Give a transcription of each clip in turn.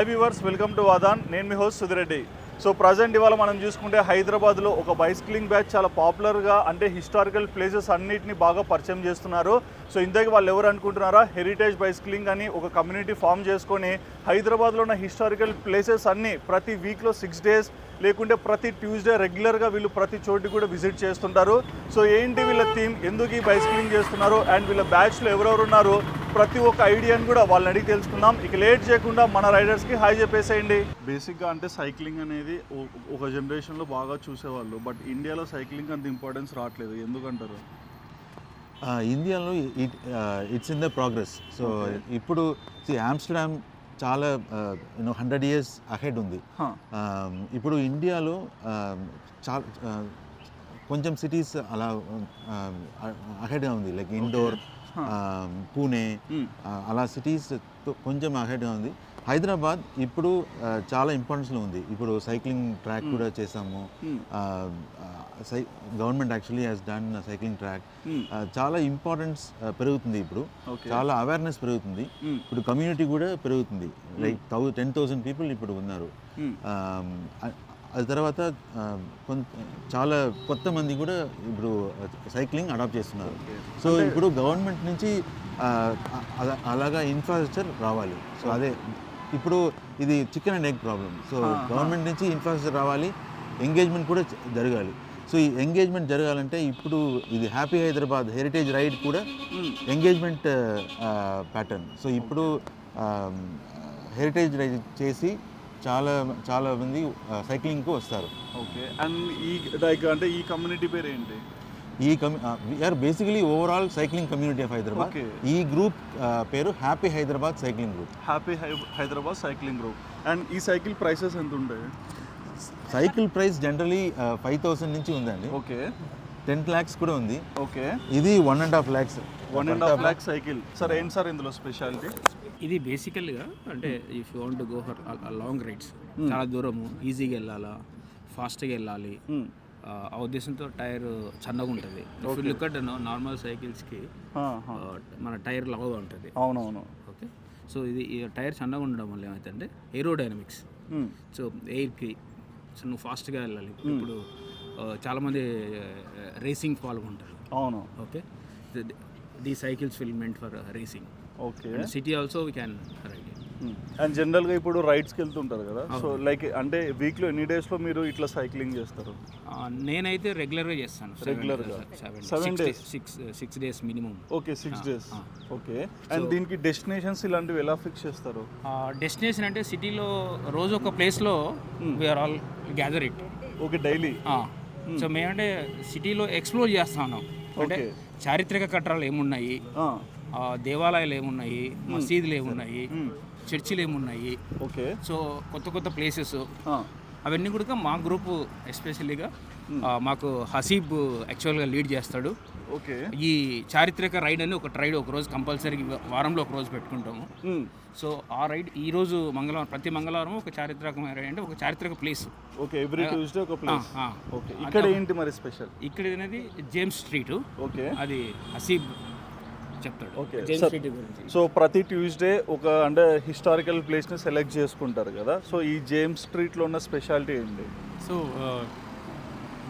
Hi viewers welcome to Vadaan నేను మీ host Sudhi Reddy so present ఇవాళ మనం చూసుకుంటే హైదరాబాద్లో ఒక బైసిక్లింగ్ బ్యాచ్ చాలా పాపులర్గా అంటే హిస్టారికల్ ప్లేసెస్ అన్నిటిని బాగా పరిచయం చేస్తున్నారు. సో ఇందాక వాళ్ళు ఎవరు అనుకుంటున్నారా? హెరిటేజ్ బైసిక్లింగ్ అని ఒక కమ్యూనిటీ ఫామ్ చేసుకొని హైదరాబాద్లో ఉన్న హిస్టారికల్ ప్లేసెస్ అన్నీ ప్రతి వీక్లో సిక్స్ డేస్ లేకుంటే ప్రతి ట్యూస్డే రెగ్యులర్గా వీళ్ళు ప్రతి చోటి కూడా విజిట్ చేస్తుంటారు. సో ఏంటి వీళ్ళ థీమ్? ఎందుకు ఈ బైసిక్లింగ్ చేస్తున్నారు? అండ్ వీళ్ళ బ్యాచ్లో ఎవరెవరు ఉన్నారు? ప్రతి ఒక్క ఐడియాని కూడా వాళ్ళని అడిగి తెలుసుకుందాం. ఇక లేట్ చేయకుండా మన రైడర్స్కి హాయ్ చెప్పేసేయండి. బేసిక్గా అంటే సైక్లింగ్ అనేది ఒక జనరేషన్లో బాగా చూసేవాళ్ళు. బట్ ఇండియాలో సైక్లింగ్ అంత ఇంపార్టెన్స్ రావట్లేదు. ఎందుకంటారు? ఆ, ఇండియాలో it it's in the progress so ఇప్పుడు సి ఆమ్స్టర్డామ్ చాలా you know hundred years ahead ఉంది. ఇప్పుడు ఇండియాలో చాలా కొంచెం సిటీస్ అలా అహెడ్గా ఉంది. లైక్ ఇండోర్ పూణే అలా సిటీస్ కొంచెం అహెడ్గా ఉంది. హైదరాబాద్ ఇప్పుడు చాలా ఇంపార్టెన్స్లో ఉంది. ఇప్పుడు సైక్లింగ్ ట్రాక్ కూడా చేసాము. Hmm. Sye government actually has done cycling track Hmm. చాలా ఇంపార్టెన్స్ పెరుగుతుంది ఇప్పుడు. చాలా అవేర్నెస్ పెరుగుతుంది. Hmm. ఇప్పుడు కమ్యూనిటీ కూడా పెరుగుతుంది. Like thou ten thousand people ఇప్పుడు ఉన్నారు. Hmm. అది తర్వాత కొంత చాలా కొత్త మంది కూడా ఇప్పుడు సైక్లింగ్ అడాప్ట్ చేస్తున్నారు. సో ఇప్పుడు గవర్నమెంట్ నుంచి అల- అలాగా ఇన్ఫ్రాస్ట్రక్చర్ రావాలి. సో అదే ఇప్పుడు ఇది chicken and egg problem so government నుంచి ఇన్ఫ్రాస్ట్రక్చర్ రావాలి ఎంగేజ్మెంట్ కూడా జరగాలి. సో ఈ ఎంగేజ్మెంట్ జరగాలంటే ఇప్పుడు ఇది హ్యాపీ హైదరాబాద్ హెరిటేజ్ రైడ్ కూడా ఎంగేజ్మెంట్ ప్యాటర్న్ సో ఇప్పుడు హెరిటేజ్ రైడ్ చేసి చాలా చాలా మంది సైక్లింగ్కి వస్తారు. ఓకే అండ్ ఈ లైక్ అంటే ఈ కమ్యూనిటీ పేరు ఏంటి ఈ కమ్యూ we are basically overall cycling community of Hyderabad. ఈ గ్రూప్ పేరు happy Hyderabad cycling group happy Hyderabad cycling group and ఈ సైకిల్ ప్రైసెస్ ఎంత ఉంటాయి cycle price generally five thousand నుంచి ఉందండి. ఓకే టెన్ ల్యాక్స్ కూడా ఉంది. ఓకే ఇది one and half lakhs one and half lakh cycle sir ఏంటి సార్ ఇందులో స్పెషాలిటీ ఇది బేసికల్గా అంటే if you want go for long rides చాలా దూరము ఈజీగా వెళ్ళాలా ఫాస్ట్గా వెళ్ళాలి. ఆ, ఉద్దేశంతో టైర్ చన్నగా ఉంటుంది. ఇఫ్ లుక్ అట్ నార్మల్ సైకిల్స్కి మన టైర్ లావుగా ఉంటుంది. అవునవును. ఓకే. సో ఇది టైర్ చన్నగా ఉండడం వల్ల ఏమవుతుందంటే ఏరోడైనమిక్స్. సో ఎయిర్కి సో నువ్వు ఫాస్ట్గా వెళ్ళాలి. ఇప్పుడు చాలామంది రేసింగ్ పాల్గొంటారు అవును. Okay. The cycles will meant for racing okay. City also we can ride and జనరల్గా ఇప్పుడు రైడ్స్కి వెళ్తుంటారు కదా. సో లైక్ అంటే వీక్లో ఎన్ని డేస్లో మీరు ఇట్లా సైక్లింగ్ చేస్తారు? నేనైతే రెగ్యులర్గా చేస్తాను? Seven seven days? Six six days minimum okay six days okay and దీనికి డెస్టినేషన్స్ ఇలాంటివి ఎలా ఫిక్స్ చేస్తారు? డెస్టినేషన్ అంటే సిటీలో రోజు ఒక ప్లేస్లో we are all gather it okay daily so మేమంటే సిటీలో ఎక్స్ప్లోర్ చేస్తా ఉన్నాం అంటే. చారిత్రక కట్టడాలు ఏమున్నాయి? దేవాలయాలు ఏమున్నాయి? మసీదులు ఏమున్నాయి? చర్చిలు ఏమున్నాయి ఓకే. సో కొత్త కొత్త ప్లేసెస్. అవన్నీ కూడా మా గ్రూప్ ఎస్పెషల్లీగా మాకు హసీబ్ యాక్చువల్గా లీడ్ చేస్తాడు. ఓకే. ఈ చారిత్రక రైడ్ అని ఒక రైడ్ ఒక రోజు కంపల్సరీ వారంలో ఒక రోజు పెట్టుకుంటాము సో ఆ రైడ్ ఈ రోజు మంగళవారం ప్రతి మంగళవారం ఒక చారిత్రకమైన రైడ్ అంటే ఒక చారిత్రక ప్లేస్. ఓకే ఎవ్రీ ట్యూస్డే ఒక ప్లేస్. ఓకే. ఇక్కడ ఏంటి మరి స్పెషల్? ఇక్కడ అనేది జేమ్స్ స్ట్రీట్. ఓకే. అది హసీబ్ చెప్తాడు. జేమ్స్ స్ట్రీట్ సో ప్రతి ట్యూస్డే ఒక అంటే హిస్టారికల్ ప్లేస్ని సెలెక్ట్ చేసుకుంటారు కదా. సో ఈ జేమ్స్ స్ట్రీట్లో ఉన్న స్పెషాలిటీ ఏంటి? So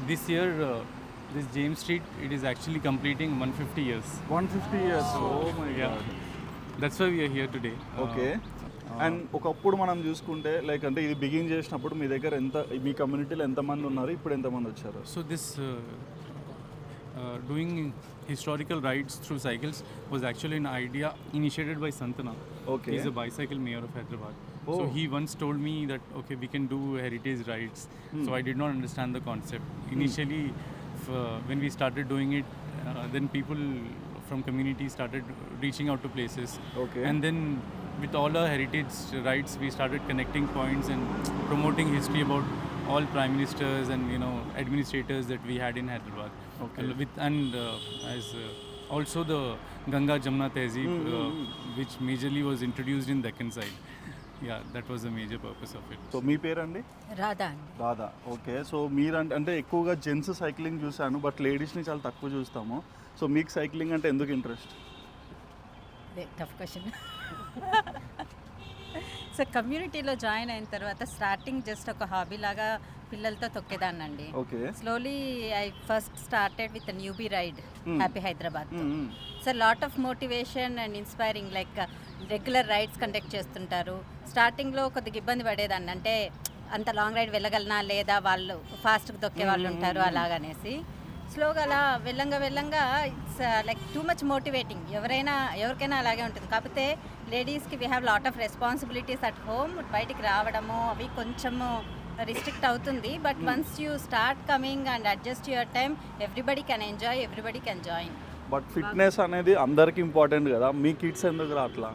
this year, uh, this James Street, it is actually completing 150 years. One fifty years Yeah, that's why we are here today. Uh, okay and ఒకప్పుడు మనం చూసుకుంటే లైక్ అంటే ఇది బిగిన్ చేసినప్పుడు మీ దగ్గర ఎంత మీ కమ్యూనిటీలో ఎంతమంది ఉన్నారు? ఇప్పుడు ఎంతమంది వచ్చారు? So this uh, doing historical rides through cycles was actually an idea initiated by Santana. Okay. He's a bicycle mayor of Hyderabad. Oh. So he once told me that okay we can do heritage rides. So I did not understand the concept initially. f- uh, when we started doing it, uh, then people from community started reaching out to places. Okay. And then with all our heritage rides, we started connecting points and promoting history about all prime ministers and you know administrators that we had in Hyderabad. Okay. And With and uh, as uh, also the Ganga Jamna Tehzeeb, uh, which majorly was introduced in Deccan side. Yeah, that was the major purpose of it. So మీ పేరండి రాధా అండి దాదా okay so మీరంటే అంటే ఎక్కువగా gents cycling చూశాను but లేడీస్ని చాలా తక్కువ చూస్తాము సో మీకు సైక్లింగ్ అంటే ఎందుకు ఇంట్రెస్ట్ టఫ్ క్వశ్చన్ సో కమ్యూనిటీలో జాయిన్ అయిన తర్వాత స్టార్టింగ్ జస్ట్ ఒక హాబీ లాగా పిల్లలతో తొక్కేదాన్నండి. Slowly I first started with newbie ride happy Hyderabad Hmm, so lot of motivation and inspiring like regular rides conduct చేస్తుంటారు. స్టార్టింగ్లో కొద్దిగా ఇబ్బంది పడేదాన్ని. అంటే అంత లాంగ్ రైడ్ వెళ్ళగలనా లేదా వాళ్ళు ఫాస్ట్గా తొక్కే వాళ్ళు ఉంటారు అలాగనేసి. స్లోగా అలా వెళ్ళంగా వెళ్ళంగా it's like too much motivating ఎవరైనా ఎవరికైనా అలాగే ఉంటుంది. కాకపోతే లేడీస్కి we have lot of responsibilities at home బయటికి రావడము అవి కొంచెము రిస్ట్రిక్ట్ అవుతుంది. But once you start coming and adjust your time everybody can enjoy everybody can join but fitness అనేది అందరికి ఇంపార్టెంట్ కదా? మీ కిడ్స్ ఎందుకు రా అట్లా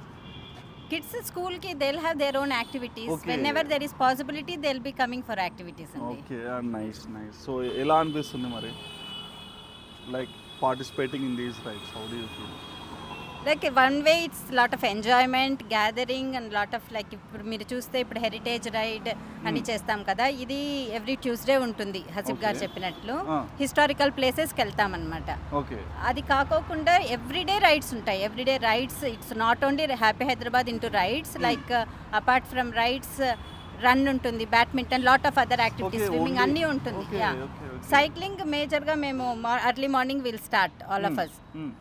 కిడ్స్ స్కూల్కి they have their own activities. Whenever there is possibility they be coming for activities okay nice nice so ఎలా అనిపిస్తుంది మరి? Like participating in these rides how do you feel like one way it's lot of enjoyment gathering and lot of like ఇప్పుడు మీరు చూస్తే ఇప్పుడు heritage ride అని చేస్తాం కదా ఇది ఎవ్రీ ట్యూస్డే ఉంటుంది హసీబ్ గారు. చెప్పినట్లు. Ah. హిస్టారికల్ ప్లేసెస్కి వెళ్తామన్నమాట ఓకే అది కాకోకుండా ఎవ్రీడే రైడ్స్ ఉంటాయి. Everyday rides it's not only happy Hyderabad into rides like apart from rides run ఉంటుంది badminton lot of other activities swimming అన్నీ ఉంటుంది. సైక్లింగ్ మేజర్గా మేము early morning will start all of us Hmm.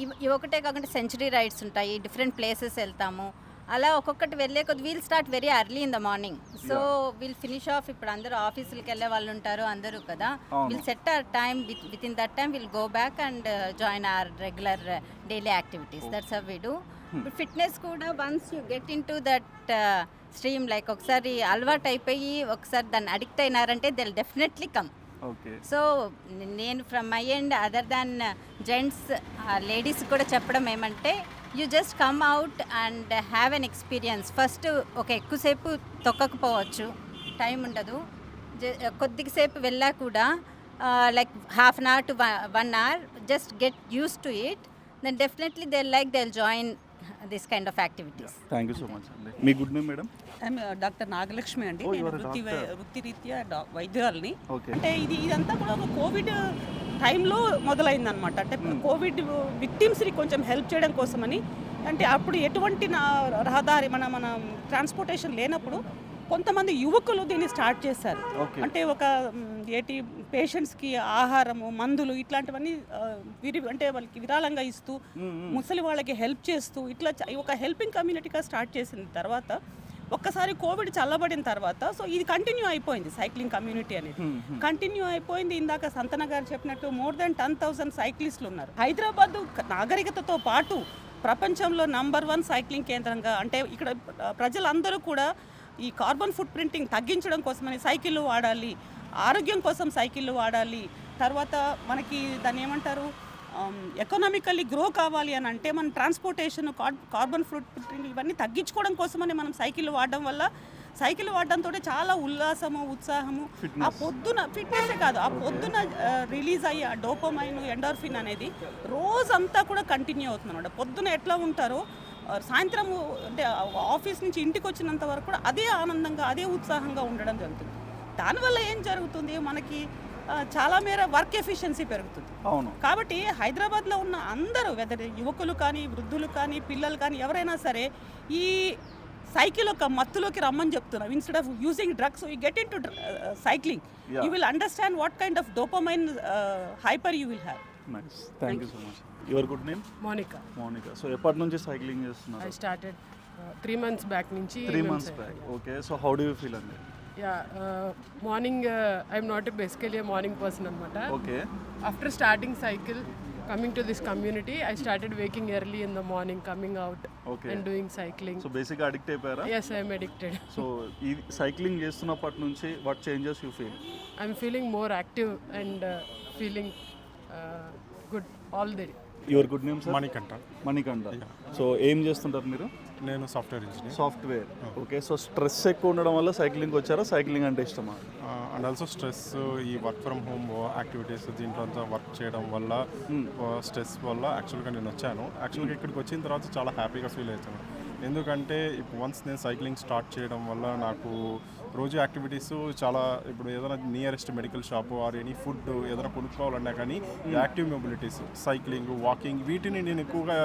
ఇవి ఒకటే కాకుండా century rides ఉంటాయి different places వెళ్తాము. అలా ఒక్కొక్కటి వెళ్ళే కొద్ది we'll start very early in the morning. So will finish off ఇప్పుడు అందరూ ఆఫీసులకి వెళ్ళే వాళ్ళు ఉంటారు అందరూ కదా. Will set our time within that time will go back and join our regular daily activities. That's how we do fitness కూడా once you get into that stream like ఒకసారి అలవాటు అయిపోయి ఒకసారి దాన్ని అడిక్ట్ అయినారంటే దిల్ డెఫినెట్లీ కమ్ సో నేను from my and other than gents ladies కూడా చెప్పడం ఏమంటే you just come out and have an experience. First ఒక ఎక్కువసేపు తొక్కకపోవచ్చు టైం ఉండదు. జ- కొద్దిసేపు వెళ్ళా కూడా like half an hour to one hour just get use to it. Then definitely they like they join this kind of activities thank you so much అండి మీ good name madam? Doctor Nagalakshmi అండి. Oh, నేను వృత్తి doctor. వృత్తిరీత్యా డా- వైద్యురాలిని. అంటే ఇది ఇదంతా కూడా ఒక కోవిడ్ టైంలో మొదలైందనమాట అంటే కోవిడ్ విక్టిమ్స్ని కొంచెం హెల్ప్ చేయడం కోసమని. అంటే అప్పుడు ఎటువంటి నా రహదారి మన మన ట్రాన్స్పోర్టేషన్ లేనప్పుడు కొంతమంది యువకులు దీన్ని స్టార్ట్ చేశారు. అంటే ఒక ఏటి పేషెంట్స్కి ఆహారము మందులు ఇట్లాంటివన్నీ విరి అంటే వాళ్ళకి విరాళంగా ఇస్తూ ముసలి వాళ్ళకి హెల్ప్ చేస్తూ ఇట్లా ఒక హెల్పింగ్ కమ్యూనిటీగా స్టార్ట్ చేసిన తర్వాత ఒక్కసారి కోవిడ్ చల్లబడిన తర్వాత సో ఇది కంటిన్యూ అయిపోయింది సైక్లింగ్ కమ్యూనిటీ అనేది. కంటిన్యూ అయిపోయింది. ఇందాక సంతన గారు చెప్పినట్టు మోర్ దెన్ టెన్ థౌసండ్ సైక్లిస్టులు ఉన్నారు. హైదరాబాద్ నాగరికతతో పాటు ప్రపంచంలో నంబర్ వన్ సైక్లింగ్ కేంద్రంగా అంటే ఇక్కడ ప్ర- ప్రజలందరూ కూడా ఈ కార్బన్ ఫుట్ ప్రింటింగ్ తగ్గించడం కోసమని సైకిళ్ళు వాడాలి ఆరోగ్యం కోసం సైకిళ్ళు వాడాలి. తర్వాత మనకి దాన్ని ఏమంటారు? ఎకనామికల్లీ గ్రో కావాలి అని అంటే మన ట్రాన్స్పోర్టేషన్ కార్బన్ ఫుట్ ప్రింట్ ఇవన్నీ తగ్గించుకోవడం కోసమని మనం సైకిల్ వాడడం వల్ల సైకిల్ వాడడంతో చాలా ఉల్లాసము ఉత్సాహము. ఆ పొద్దున ఫిట్నెస్ కాదు ఆ పొద్దున రిలీజ్ అయ్యే ఆ డోపమైన్ ఎండార్ఫిన్ అనేది రోజంతా కూడా కంటిన్యూ అవుతుంది అనమాట పొద్దున ఎట్లా ఉంటారో సాయంత్రం అంటే ఆఫీస్ నుంచి ఇంటికి వచ్చినంత వరకు కూడా అదే ఆనందంగా అదే ఉత్సాహంగా ఉండడం జరుగుతుంది. దానివల్ల ఏం జరుగుతుంది? మనకి చాలా మేర వర్క్ ఎఫిషియన్సీ పెరుగుతుంది. అవును. కాబట్టి హైదరాబాద్లో ఉన్న అందరూ వెదర్ యువకులు కానీ వృద్ధులు కానీ పిల్లలు కానీ ఎవరైనా సరే ఈ సైకిల్ ఒక మత్తులోకి రమ్మని చెప్తున్నాం. Instead of using drugs you get into cycling. You will understand what kind of dopamine hyper you will have thank you so much your good name? Monica. Monica. So ఎప్పటి నుంచి సైక్లింగ్ ఐ చేస్తున్నారు started three months back నుంచి three months back okay so how do you feel అండి yeah morning I'm not basically morning person అనమాట okay after starting cycle coming to this community I started waking early in the morning coming out Okay. And doing cycling so బేసిక్గా addict అయిపోయారా? Yes I'm addicted so ఈ cycling చేస్తున్నప్పటి నుంచి what changes you feel I'm feeling more active and feeling good all the your good name sir Manikanta. Manikanta. So ఏం చేస్తుంటారు మీరు? నేను software engineer. Software. Okay so stress ఎక్కువ ఉండడం వల్ల సైక్లింగ్ వచ్చారా? సైక్లింగ్ అంటే ఇష్టమా? అండ్ ఆల్సో స్ట్రెస్ ఈ వర్క్ ఫ్రమ్ హోమ్ యాక్టివిటీస్ దీంట్లో అంతా వర్క్ చేయడం వల్ల స్ట్రెస్ వల్ల యాక్చువల్గా నేను వచ్చాను. యాక్చువల్గా ఇక్కడికి వచ్చిన తర్వాత చాలా హ్యాపీగా ఫీల్ అవుతాను. ఎందుకంటే ఇప్పుడు వన్స్ నేను సైక్లింగ్ స్టార్ట్ చేయడం వల్ల నాకు రోజు యాక్టివిటీస్ చాలా ఇప్పుడు ఏదైనా nearest medical shop or any food ఏదైనా కొనుక్కోవాలన్నా కానీ యాక్టివ్ మొబిలిటీస్ సైక్లింగ్ వాకింగ్ వీటిని నేను ఎక్కువగా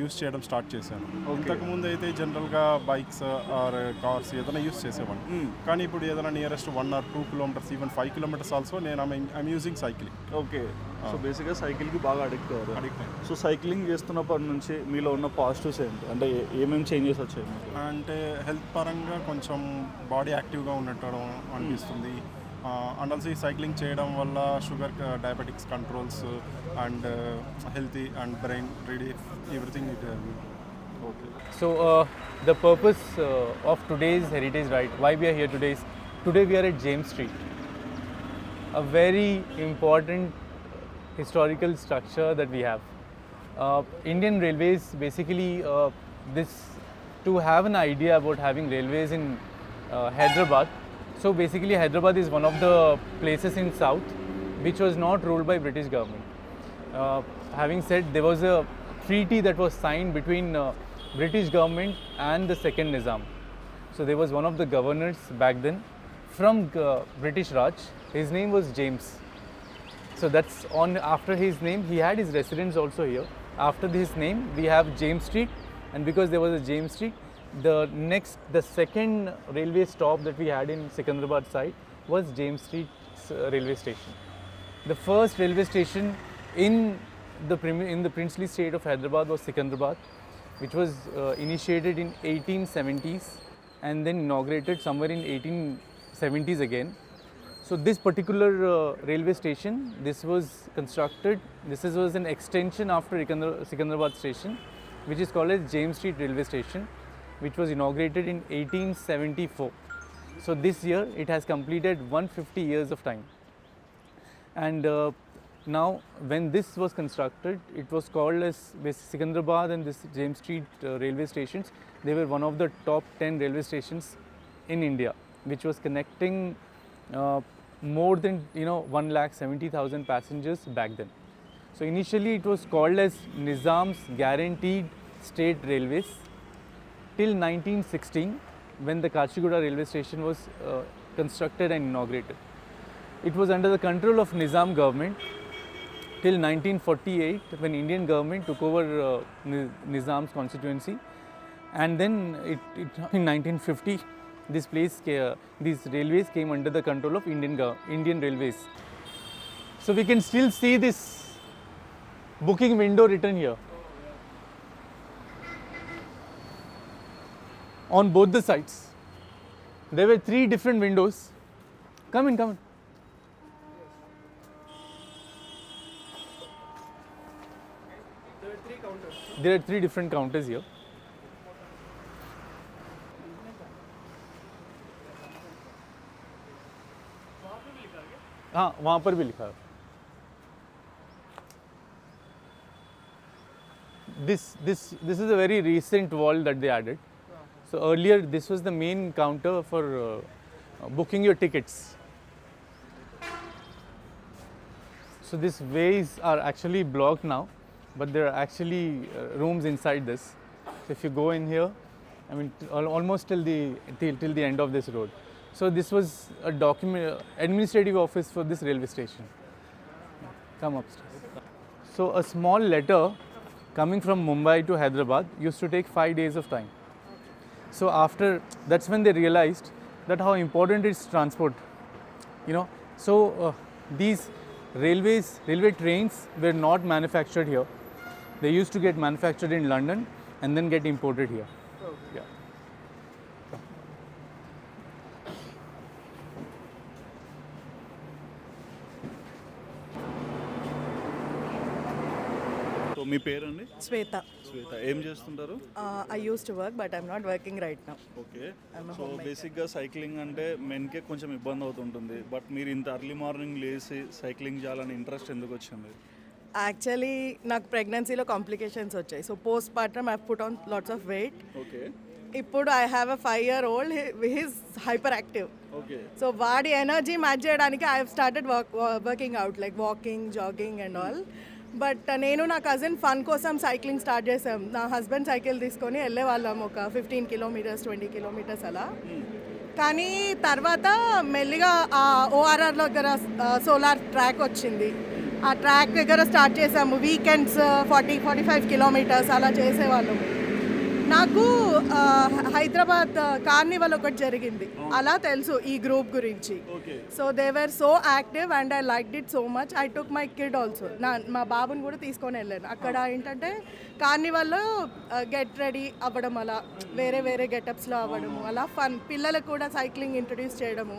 యూస్ చేయడం స్టార్ట్ చేశాను. ఇంతకుముందు అయితే జనరల్గా బైక్స్ ఆర్ కార్స్ ఏదైనా యూస్ చేసేవాడిని. కానీ ఇప్పుడు ఏదైనా nearest one or two kilometres even five kilometres also నేను I'm using cycling okay. So బేసిక్గా సైకిల్కి బాగా అడిక్ట్ అయ్యారు. అడిక్ట్ సో సైక్లింగ్ చేస్తున్నప్పటి నుంచి మీలో ఉన్న పాజిటివ్స్ ఏంటి? అంటే ఏమేమి చేంజెస్ వచ్చాయి? అంటే హెల్త్ పరంగా కొంచెం బాడీ యాక్టివ్గా ఉండటం అనిపిస్తుంది. అండ్ ఆల్సో ఈ సైక్లింగ్ చేయడం వల్ల sugar diabetics controls and healthy and brain ready everything it okay So, uh, the purpose uh, of today's Heritage Ride, why we are here today is today we are at James Street, a very important historical structure that we have. Uh, Indian Railways basically uh, this to have an idea about having railways in uh, Hyderabad. so basically, Hyderabad is one of the places in South which was not ruled by British government. Uh, having said, there was a treaty that was signed between uh, British government and the second Nizam. So there was one of the governors back then from uh, British Raj. His name was James. So that's on after his name. He had his residence also here. After his name, we have James Street, and because there was a James Street, the next, the second railway stop that we had in Secunderabad side was James Street railway station. The first railway station in the in the princely state of Hyderabad was Secunderabad, which was uh, initiated in 1870s and then inaugurated somewhere in 1870s again. So this particular uh, railway station, this was constructed. This is, was an extension after Secunderabad station, which is called as James Street Railway Station, which was inaugurated in 1874. So this year it has completed 150 years of time. And uh, now, when this was constructed, it was called as Secunderabad and this James Street uh, railway stations. They were one of the top 10 railway stations in India, which was connecting uh, more than you know 1 lakh 70,000 passengers back then. So initially, it was called as Nizam's Guaranteed State Railways till 1916, when the Kachiguda railway station was uh, constructed and inaugurated. It was under the control of Nizam government till 1948 when Indian government took over uh, Nizam's constituency and then it, it, in 1950 this place ca- these railways came under the control of Indian Indian railways. So we can still see this booking window written here. On both the sides. There were three different windows. Come in, come in. There are three different counters here. हाँ वहाँ पर भी लिखा है this this this is a very recent wall that they added so earlier this was the main counter for uh, booking your tickets. So these ways are actually blocked now but there are actually uh, rooms inside this. So if you go in here i mean almost till the till, till the end of this road. So this was a document administrative office for this railway station. Come upstairs. So a small letter coming from Mumbai to Hyderabad used to take five days of time. So after that's when they realized that how important is transport. You know, so uh, these railways, railway trains were not manufactured here. They used to get manufactured in London and then get imported here. Yeah. మీ పేరండి? Sweta. శ్వేత. ఏం చేస్తుంటారు? I used to work, but I'm not working right now. Okay. So బేసిక్గా cycling అంటే మెన్కే కొంచెం ఇబ్బంది అవుతుంటుంది. బట్ మీరు ఇంత అర్లీ మార్నింగ్ లేచి సైక్లింగ్ చేయాలని ఇంట్రెస్ట్ ఎందుకు వచ్చింది? యాక్చువల్లీ నాకు ప్రెగ్నెన్సీలో కాంప్లికేషన్స్ వచ్చాయి. So postpartum I put on lots of weight okay. ఇప్పుడు I have a five year old he's hyperactive okay. So వాడి ఎనర్జీ మ్యాచ్ చేయడానికి I started work working out like walking jogging and all but నేను నా cousin fun కోసం cycling start చేసాం. నా husband cycle తీసుకొని వెళ్ళే వాళ్ళం ఒక ఫిఫ్టీన్ కిలోమీటర్స్ ట్వంటీ కిలోమీటర్స్ అలా. కానీ తర్వాత మెల్లిగా ఆ ఓఆర్ఆర్ దగ్గర సోలార్ ట్రాక్ వచ్చింది. ఆ ట్రాక్ దగ్గర స్టార్ట్ చేసాము. Weekends forty forty five kilometres అలా చేసేవాళ్ళము నాకు హైదరాబాద్ కార్నివల్ ఒకటి జరిగింది. అలా తెలుసు ఈ గ్రూప్ గురించి. So they were so active and I like it so much I took my kid also నా మా బాబుని కూడా తీసుకొని వెళ్ళాను. అక్కడ ఏంటంటే కార్నివల్లో గెట్ రెడీ అవ్వడం అలా వేరే వేరే గెటప్స్లో అవ్వడము అలా ఫన్ పిల్లలకు కూడా సైక్లింగ్ ఇంట్రడ్యూస్ చేయడము.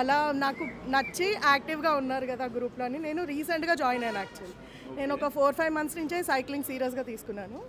అలా నాకు నచ్చి యాక్టివ్గా ఉన్నారు కదా గ్రూప్లో అని నేను రీసెంట్గా జాయిన్ అయ్యాను యాక్చువల్లీ నేను ఒక ఫోర్ ఫైవ్ మంత్స్ నుంచే సైక్లింగ్ సీరియస్గా తీసుకున్నాను.